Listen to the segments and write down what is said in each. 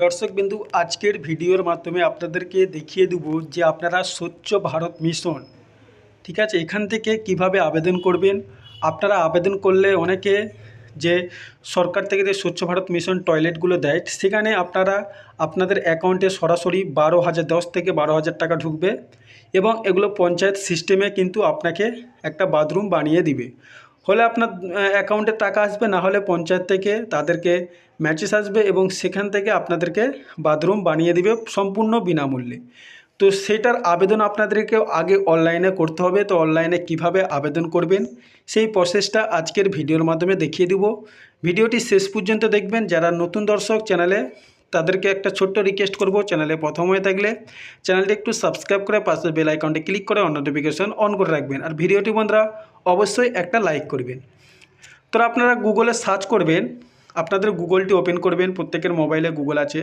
দর্শক বিন্দু, আজকের ভিডিওর মাধ্যমে আপনাদেরকে দেখিয়ে দেবো যে আপনারা স্বচ্ছ ভারত মিশন, ঠিক আছে, এখান থেকে কীভাবে আবেদন করবেন। আপনারা আবেদন করলে অনেকে যে সরকার থেকে যে স্বচ্ছ ভারত মিশন টয়লেটগুলো দেয়, সেখানে আপনারা আপনাদের অ্যাকাউন্টে সরাসরি বারো হাজার দশ থেকে বারো হাজার টাকা ঢুকবে এবং এগুলো পঞ্চায়েত সিস্টেমে কিন্তু আপনাকে একটা বাথরুম বানিয়ে দিবে। হলে আপনার অ্যাকাউন্টে টাকা আসবে, না হলে পঞ্চায়েত থেকে তাদেরকে ম্যাচেস আসবে এবং সেখান থেকে আপনাদেরকে বাথরুম বানিয়ে দিবে সম্পূর্ণ বিনামূল্যে। তো সেটার আবেদন আপনাদেরকে আগে অনলাইনে করতে হবে। তো অনলাইনে কীভাবে আবেদন করবেন, সেই প্রসেসটা আজকের ভিডিওর মাধ্যমে দেখিয়ে দেব। ভিডিওটি শেষ পর্যন্ত দেখবেন। যারা নতুন দর্শক চ্যানেলে, তাদেরকে একটা ছোট্ট রিকোয়েস্ট করব চ্যানেলে প্রথম হয়ে থাকলে। চ্যানেলটি একটু সাবস্ক্রাইব করে পাশে বেল আইকনটি ক্লিক করে অন নোটিফিকেশন অন করে রাখবেন। আর ভিডিওটি বন্ধুরা অবশ্যই একটা লাইক করবেন। তো আপনারা গুগলে সার্চ করবেন, আপনাদের গুগলটি ওপেন করবেন, প্রত্যেকের মোবাইলে গুগল আছে।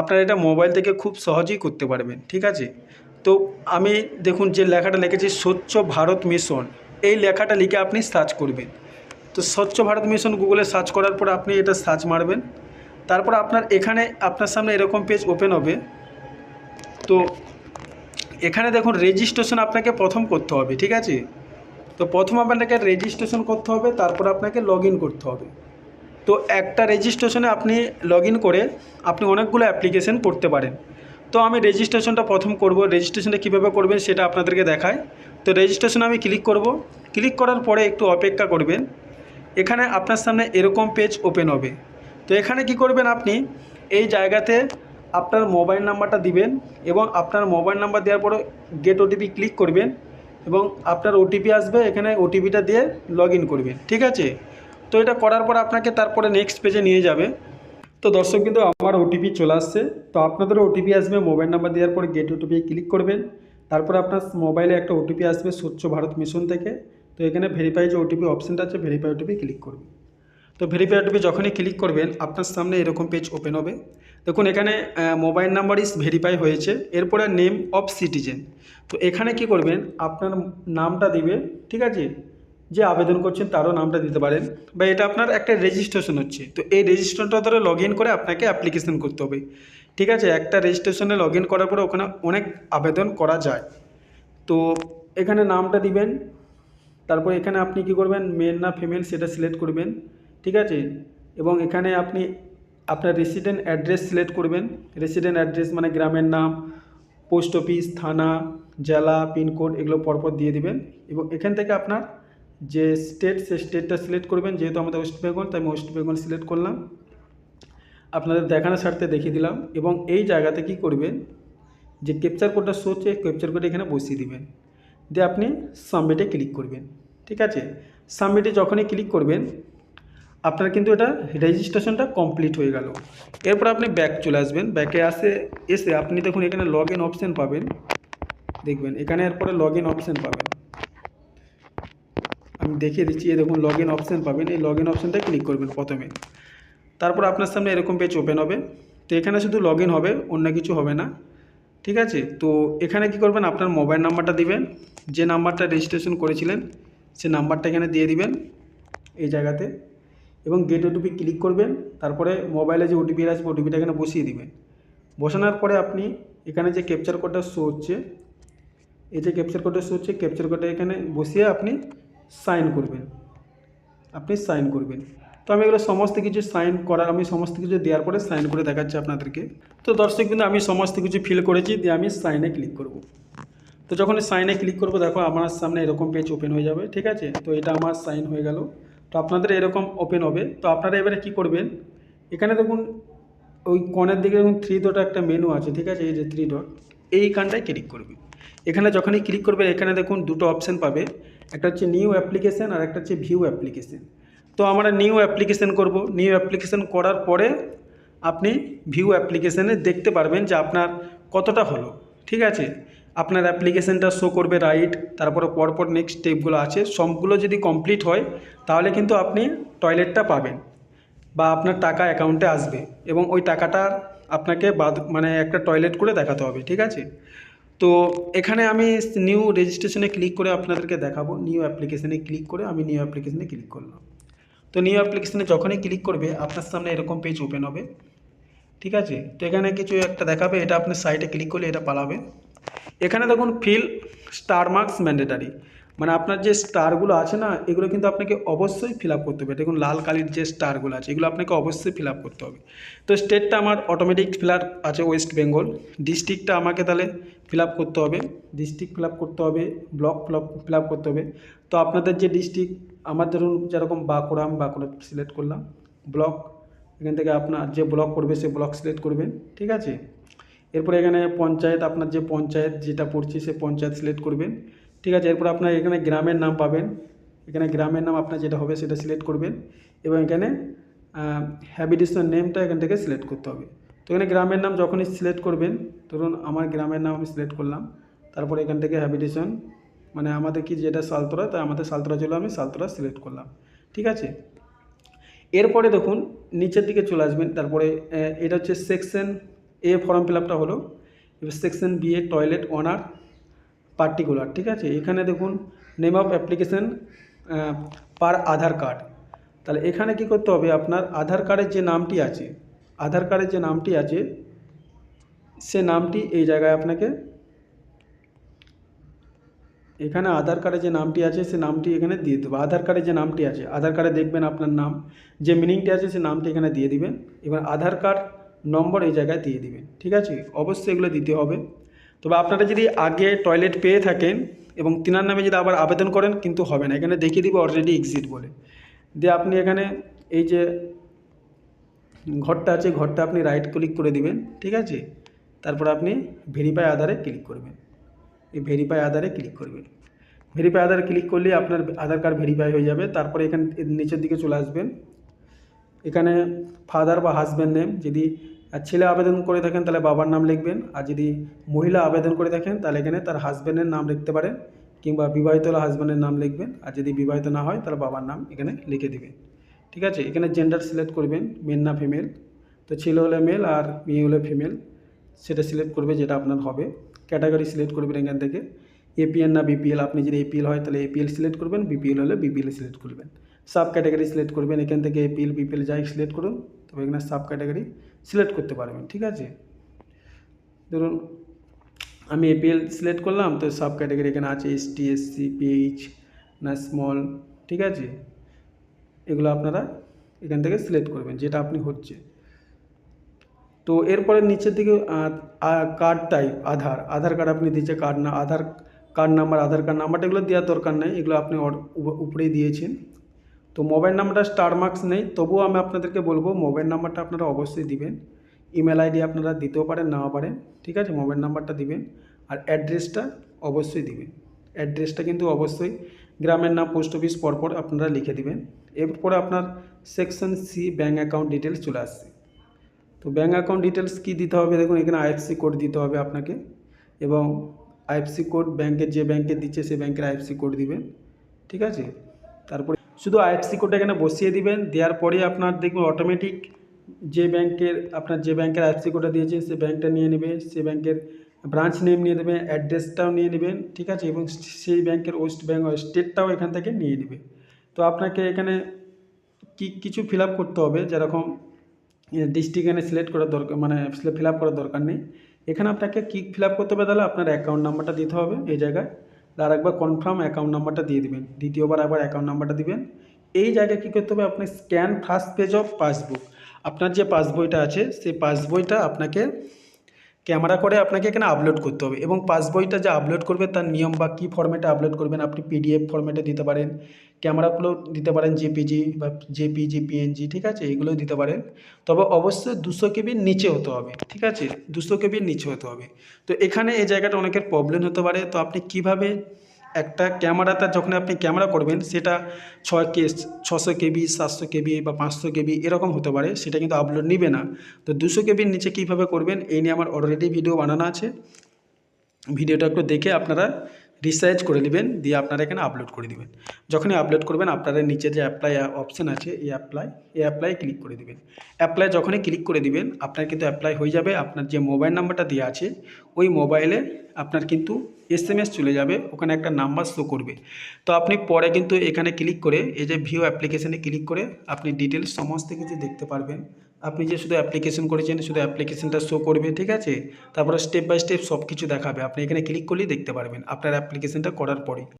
আপনারা এটা মোবাইল থেকে খুব সহজেই করতে পারবেন, ঠিক আছে? তো আমি দেখুন যে লেখাটা লিখেছি, স্বচ্ছ ভারত মিশন এই লেখাটা লিখে আপনি সার্চ করবেন। তো স্বচ্ছ ভারত মিশন গুগলে সার্চ করার পর আপনি এটা সার্চ মারবেন। তারপর আপনার এখানে, আপনার সামনে এরকম পেজ ওপেন হবে। তো এখানে দেখুন রেজিস্ট্রেশন আপনাকে প্রথম করতে হবে, ঠিক আছে? তো প্রথম আপনাকে রেজিস্ট্রেশন করতে হবে, তারপর আপনাকে লগ করতে হবে। তো একটা রেজিস্ট্রেশনে আপনি লগ করে আপনি অনেকগুলো অ্যাপ্লিকেশন করতে পারেন। তো আমি রেজিস্ট্রেশনটা প্রথম করব রেজিস্ট্রেশনটা কীভাবে করবেন সেটা আপনাদেরকে দেখায়। তো রেজিস্ট্রেশনে আমি ক্লিক করব ক্লিক করার পরে একটু অপেক্ষা করবেন। এখানে আপনার সামনে এরকম পেজ ওপেন হবে। তো এখানে কি করবেন আপনি, এই জায়গাতে আপনার মোবাইল নাম্বারটা দিবেন এবং আপনার মোবাইল নাম্বার দেওয়ার পরে গেট ওটিপি ক্লিক করবেন। এবং আপনার ওটিপি আসবে, এখানে ওটিপিটা দিয়ে লগ ইন করবেন ঠিক আছে? তো এটা করার পর আপনাকে তারপরে নেক্সট পেজে নিয়ে যাবে। তো দর্শক কিন্তু আমার ওটিপি চলে আসছে। তো আপনাদেরও ওটিপি আসবে মোবাইল নাম্বার দেওয়ার পরে গেট ওটিপি ক্লিক করবেন। তারপরে আপনার মোবাইলে একটা ওটিপি আসবে, স্বচ্ছ ভারত মিশন থেকে। তো এখানে ভেরিফাই যে ওটিপি অপশানটা আছে ভেরিফাই ওটিপি ক্লিক করবেন তো ভেরিফাই ওটিপি যখনই ক্লিক করবেন, আপনার সামনে এরকম পেজ ওপেন হবে। দেখুন, এখানে মোবাইল নাম্বার ইস ভেরিফাই হয়েছে, এরপরে নেম অফ সিটিজেন তো এখানে কি করবেন, আপনার নামটা দিবে, ঠিক আছে? যে আবেদন করছেন তারও নামটা দিতে পারেন। বা এটা আপনার একটা রেজিস্ট্রেশন হচ্ছে। তো এই রেজিস্ট্রেশনটা ধরে লগ করে আপনাকে অ্যাপ্লিকেশন করতে হবে। ঠিক আছে? একটা রেজিস্ট্রেশনে লগ করার পরে ওখানে অনেক আবেদন করা যায়। তো এখানে নামটা দিবেন। তারপর এখানে আপনি কি করবেন মেল না ফিমেল সেটা সিলেক্ট করবেন। ঠিক আছে? এবং এখানে আপনি আপনার রেসিডেন্ট অ্যাড্রেস সিলেক্ট করবেন। রেসিডেন্ট অ্যাড্রেস মানে গ্রামের নাম পোস্ট অফিস থানা, জেলা পিনকোড এগুলো পরপর দিয়ে দিবেন এবং এখান থেকে আপনার যে স্টেট সে স্টেটটা সিলেক্ট করবেন। যেহেতু আমাদের ওয়েস্ট বেঙ্গল তাই আমি ওয়েস্ট বেঙ্গল সিলেক্ট করলাম। আপনাদের দেখানোর স্বার্থে দেখিয়ে দিলাম এবং এই জায়গাতে কি করবেন? যে ক্যাপচার কোডটা শো হচ্ছে ক্যাপচার কোড এখানে বসিয়ে দিবেন। দিয়ে আপনি সাবমিটে ক্লিক করবেন। ঠিক আছে? সাবমিটে যখনই ক্লিক করবেন আপনার কিন্তু এটা রেজিস্ট্রেশনটা কমপ্লিট হয়ে গেল। এরপর আপনি ব্যাক চলে আসবেন। ব্যাকে আসে, এসে আপনি দেখুন এখানে লগ ইন অপশান পাবেন। দেখবেন, এখানে এরপরে লগ ইন অপশান পাবেন। আমি দেখিয়ে দিচ্ছি, এই দেখুন লগ ইন অপশান পাবেন। এই লগ ইন অপশানটা ক্লিক করবেন প্রথমে। তারপর আপনার সামনে এরকম পেজ ওপেন হবে। তো এখানে শুধু লগ হবে, অন্য কিছু হবে না। ঠিক আছে? তো এখানে কি করবেন? আপনার মোবাইল নাম্বারটা দিবেন। যে নাম্বারটা রেজিস্ট্রেশন করেছিলেন, সে নাম্বারটা এখানে দিয়ে দিবেন। এই জায়গাতে। এবং গেট ওটিপি ক্লিক করবেন, তারপরে মোবাইলে যে ওটিপি আসবে ওটিপিটা এখানে বসিয়ে দিবেন। বসানোর পরে আপনি এখানে যে ক্যাপচার কোডটা শো হচ্ছে, এই যে ক্যাপচার কোডটা শো হচ্ছে ক্যাপচার কোডটা এখানে বসিয়ে আপনি সাইন করবেন। আপনি সাইন করবেন। তো আমি এগুলো সমস্ত কিছু সাইন করার, আমি সমস্ত কিছু দেওয়ার পরে সাইন করে দেখাচ্ছি আপনাদেরকে। তো দর্শক কিন্তু আমি সমস্ত কিছু ফিল করেছি, দিয়ে আমি সাইনে ক্লিক করব। তো যখন সাইনে ক্লিক করব, দেখো আমার সামনে এরকম পেজ ওপেন হয়ে যাবে, ঠিক আছে? তো এটা আমার সাইন হয়ে গেল। তো আপনাদের এরকম ওপেন হবে। তো আপনারা এবারে কি করবেন? এখানে দেখুন, ওই কর্নার দিকে দেখুন থ্রি ডট একটা মেনু আছে, ঠিক আছে? এই যে থ্রি ডট এইখানটায় ক্লিক করবে এখানে যখনই ক্লিক করবে এখানে দেখুন দুটো অপশান পাবে। একটা হচ্ছে নিউ অ্যাপ্লিকেশান আর একটা হচ্ছে ভিউ অ্যাপ্লিকেশান তো আমরা নিউ অ্যাপ্লিকেশান করব। নিউ অ্যাপ্লিকেশান করার পরে আপনি ভিউ অ্যাপ্লিকেশানে দেখতে পারবেন যে আপনার কতটা হলো, ঠিক আছে? আপনার অ্যাপ্লিকেশানটা শো করবে রাইট তারপরে পরপর নেক্সট স্টেপগুলো আছে, সবগুলো যদি কমপ্লিট হয়, তাহলে কিন্তু আপনি টয়লেটটা পাবেন বা আপনার টাকা অ্যাকাউন্টে আসবে এবং ওই টাকাটা আপনাকে বাদ মানে একটা টয়লেট করে দেখাতে হবে, ঠিক আছে? তো এখানে আমি নিউ রেজিস্ট্রেশনে ক্লিক করে আপনাদেরকে দেখাবো নিউ অ্যাপ্লিকেশানে ক্লিক করে আমি নিউ অ্যাপ্লিকেশানে ক্লিক করলাম। তো নিউ অ্যাপ্লিকেশানে যখনই ক্লিক করবে, আপনার সামনে এরকম পেজ ওপেন হবে, ঠিক আছে? তো এখানে কিছু একটা দেখাবে, এটা আপনার সাইটে ক্লিক করলে এটা পালাবে। এখানে দেখুন ফিল স্টার মার্কস ম্যান্ডেটারি মানে আপনার যে স্টারগুলো আছে না, এগুলো কিন্তু আপনাকে অবশ্যই ফিল করতে হবে। দেখুন লাল কালির যে স্টারগুলো আছে, এগুলো আপনাকে অবশ্যই ফিল করতে হবে। তো স্টেটটা আমার অটোমেটিক ফিল আছে ওয়েস্ট বেঙ্গল ডিস্ট্রিক্টটা আমাকে তাহলে ফিল করতে হবে। ডিস্ট্রিক্ট ফিল করতে হবে ব্লক ফিল করতে হবে। তো আপনাদের যে ডিস্ট্রিক্ট আমার ধরুন যেরকম বাঁকুড়া, আমি বাঁকুড়া সিলেক্ট করলাম। ব্লক এখান থেকে আপনার যে ব্লক করবে, সে ব্লক সিলেক্ট করবেন ঠিক আছে? এরপরে এখানে পঞ্চায়েত, আপনার যে পঞ্চায়েত যেটা পড়ছে সে পঞ্চায়েত সিলেক্ট করবেন। ঠিক আছে, এরপর আপনার এখানে গ্রামের নাম পাবেন। এখানে গ্রামের নাম আপনার যেটা হবে সেটা সিলেক্ট করবেন এবং এখানে হ্যাবিটেশন নেমটা এখান থেকে সিলেক্ট করতে হবে। তো এখানে গ্রামের নাম যখনই সিলেক্ট করবেন, ধরুন আমার গ্রামের নাম আমি সিলেক্ট করলাম, তারপরে এখান থেকে হ্যাবিটেশন মানে আমাদের কি যেটা সালতোরা তাই আমাদের সালতোরা ছিল আমি সালতোরা সিলেক্ট করলাম। ঠিক আছে? এরপরে দেখুন, নিচের দিকে চলে আসবেন, তারপরে এটা হচ্ছে সেকশন এ ফর্ম ফিল আপটা হলো সেকশন বি এ টয়লেট ওনার পার্টিকুলার ঠিক আছে? এখানে দেখুন name of application per Aadhaar card তাহলে এখানে কি করতে হবে? আপনার আধার কার্ডের যে নামটি আছে আধার কার্ডের যে নামটি আছে, সে নামটি এই জায়গায় আপনাকে, এখানে আধার কার্ডে যে নামটি আছে, সে নামটি এখানে দিয়ে দেবো। আধার কার্ডে যে নামটি আছে আধার কার্ডে দেখবেন আপনার নাম, যে মিনিংটি আছে, সে নামটি এখানে দিয়ে দিবেন। এবার আধার কার্ড নম্বর এই জায়গায় দিয়ে দিবেন, ঠিক আছে? অবশ্যই এগুলো দিতে হবে। তবে আপনারা যদি আগে টয়লেট পেয়ে থাকেন এবং তিনার নামে যদি আবার আবেদন করেন, কিন্তু হবে না। এখানে দেখিয়ে দিবে অলরেডি এক্সিট বলে। দিয়ে আপনি এখানে এই যে ঘরটা আছে, ঘরটা আপনি রাইট ক্লিক করে দিবেন, ঠিক আছে? তারপর আপনি ভেরিফাই আধারে ক্লিক করবেন। এই ভেরিফাই আধারে ক্লিক করবেন। ভেরিফাই আধারে ক্লিক করলে আপনার আধার কার্ড ভেরিফাই হয়ে যাবে। তারপরে এখানে নিচের দিকে চলে আসবেন। এখানে ফাদার বা হাজব্যান্ড নেম যদি ছেলে আবেদন করে থাকেন তাহলে বাবার নাম লিখবেন, আর যদি মহিলা আবেদন করে থাকেন তাহলে এখানে তার হাজব্যান্ডের নাম লিখতে পারেন, কিংবা বিবাহিত হলে হাজব্যান্ডের নাম লিখবেন, আর যদি বিবাহিত না হয় তাহলে বাবার নাম এখানে লিখে দিবেন। ঠিক আছে? এখানে জেন্ডার সিলেক্ট করবেন মেন না ফিমেল তো ছেলে হলে মেল আর মেয়ে হলে ফিমেল সেটা সিলেক্ট করবে যেটা আপনার হবে। ক্যাটাগরি সিলেক্ট করবেন এখান থেকে। এপিএল না বিপিএল আপনি যদি এপিএল হয় তাহলে এপিএল সিলেক্ট করবেন বিপিএল হলে বিপিএল সিলেক্ট করবেন। সাব ক্যাটাগরি সিলেক্ট করবেন, এখান থেকে এপিএল বিপিএল যাই সিলেক্ট করুন, তবে এখানে সাব ক্যাটাগরি সিলেক্ট করতে পারবেন, ঠিক আছে? ধরুন, আমি এপিএল সিলেক্ট করলাম, তো সাব ক্যাটাগরি এখানে আছে, S T, S C PH না স্মল, ঠিক আছে? এগুলো আপনারা এখান থেকে সিলেক্ট করবেন, যেটা আপনি হচ্ছে। তো এরপরে নিচের দিকে card type Aadhaar Aadhaar card আপনি দিচ্ছে কার্ড না, Aadhaar card number Aadhaar card নাম্বারটা এগুলো দেওয়ার দরকার নেই, এগুলো আপনি উপ- উপরেই দিয়েছেন। তো মোবাইল নাম্বারটা স্টার মার্কস নেই, তবুও আমি আপনাদেরকে বলব মোবাইল নাম্বারটা আপনারা অবশ্যই দিবেন। ইমেল আইডি আপনারা দিতেও পারেন, নাও পারেন, ঠিক আছে? মোবাইল নাম্বারটা দিবেন আর অ্যাড্রেসটা অবশ্যই দিবেন। অ্যাড্রেসটা কিন্তু অবশ্যই গ্রামের নাম পোস্ট অফিস পরপর আপনারা লিখে দিবেন। এরপরে আপনার section C bank account details চলে আসছে। তো ব্যাঙ্ক অ্যাকাউন্ট ডিটেলস কী দিতে হবে? দেখুন, এখানে আইএফসি কোড দিতে হবে আপনাকে এবং আইএফসি কোড ব্যাংকের যে ব্যাংকে দিচ্ছে সেই ব্যাংকের আইএফসি কোড দিবেন, ঠিক আছে? তারপরে শুধু আইএফসি কোডটা এখানে বসিয়ে দিবেন, দেওয়ার পরে আপনার দেখবেন অটোমেটিক যে ব্যাংকের, আপনার যে ব্যাংকের আইএফসি কোডটা দিয়েছে সে ব্যাংকটা নিয়ে নেবে, সে ব্যাংকের ব্রাঞ্চ নেম নিয়ে নেবেন অ্যাড্রেসটাও নিয়ে নেবেন, ঠিক আছে? এবং সেই ব্যাংকের ওয়েস্ট বেঙ্গল স্টেটটাও এখান থেকে নিয়ে নেবে। তো আপনাকে এখানে কি, কিছু ফিল করতে হবে, যেরকম ডিস্ট্রিক্ট এখানে সিলেক্ট করার দরকার মানে ফিল করার দরকার নেই। এখানে আপনাকে কি ফিল করতে হবে তাহলে আপনার অ্যাকাউন্ট নাম্বারটা দিতে হবে এই জায়গায়। আর একবার কনফার্ম অ্যাকাউন্ট নাম্বারটা দিয়ে দিবেন। দ্বিতীয়বার একবার অ্যাকাউন্ট নাম্বারটা দিবেন। এই জায়গায় কী করতে হবে? আপনি scan first page of passbook আপনার যে পাসবইটা আছে, সেই পাসবইটা আপনাকে ক্যামেরা করে আপনাকে এখানে আপলোড করতে হবে এবং পাসবইটা যে আপলোড করবে তার নিয়ম বা কী ফর্ম্যাটে আপলোড করবেন, আপনি পিডিএফ ফর্ম্যাটে দিতে পারেন ক্যামেরাগুলো দিতে পারেন জেপিজি বা জেপিজি পিএনজি ঠিক আছে? এগুলো দিতে পারেন। তবে অবশ্যই দুশো কেবির নিচে হতে হবে, ঠিক আছে? দুশো কেবির নিচে হতে হবে। তো এখানে এই জায়গাটা অনেকের প্রবলেম হতে পারে। তো আপনি কীভাবে একটা ক্যামেরাতে যখন আপনি ক্যামেরা করবেন, সেটা ছয় কে, ছশো কেবি, সাতশো কেবি বা পাঁচশো কেবি এরকম হতে পারে, সেটা কিন্তু আপলোড নিবে না। তো দুশো কেবির নিচে কীভাবে করবেন, এই নিয়ে আমার অলরেডি ভিডিও বানানো আছে। ভিডিওটা একটু দেখে আপনারা রিসার্চ করে নেবেন, দিয়ে আপনারা এখানে আপলোড করে দিবেন। যখনই আপলোড করবেন, আপনারা নিচে যে অ্যাপ্লাই অপশান আছে, এই অ্যাপ্লাই এই অ্যাপ্লাই ক্লিক করে দিবেন। অ্যাপ্লাই যখনই ক্লিক করে দিবেন, আপনার কিন্তু অ্যাপ্লাই হয়ে যাবে। আপনার যে মোবাইল নাম্বারটা দেওয়া আছে, ওই মোবাইলে আপনার কিন্তু এস চলে যাবে, ওখানে একটা নাম্বার শো করবে। তো আপনি পরে কিন্তু এখানে ক্লিক করে, এই যে ভিউ অ্যাপ্লিকেশানে ক্লিক করে, আপনি ডিটেলস সমস্ত কিছু দেখতে পারবেন। আপনি যে শুধু অ্যাপ্লিকেশন করেছেন, শুধু অ্যাপ্লিকেশনটা শো করবে, ঠিক আছে? তারপরে স্টেপ বাই স্টেপ সব কিছু দেখাবে। আপনি এখানে ক্লিক করলেই দেখতে পারবেন আপনার অ্যাপ্লিকেশনটা করার পরে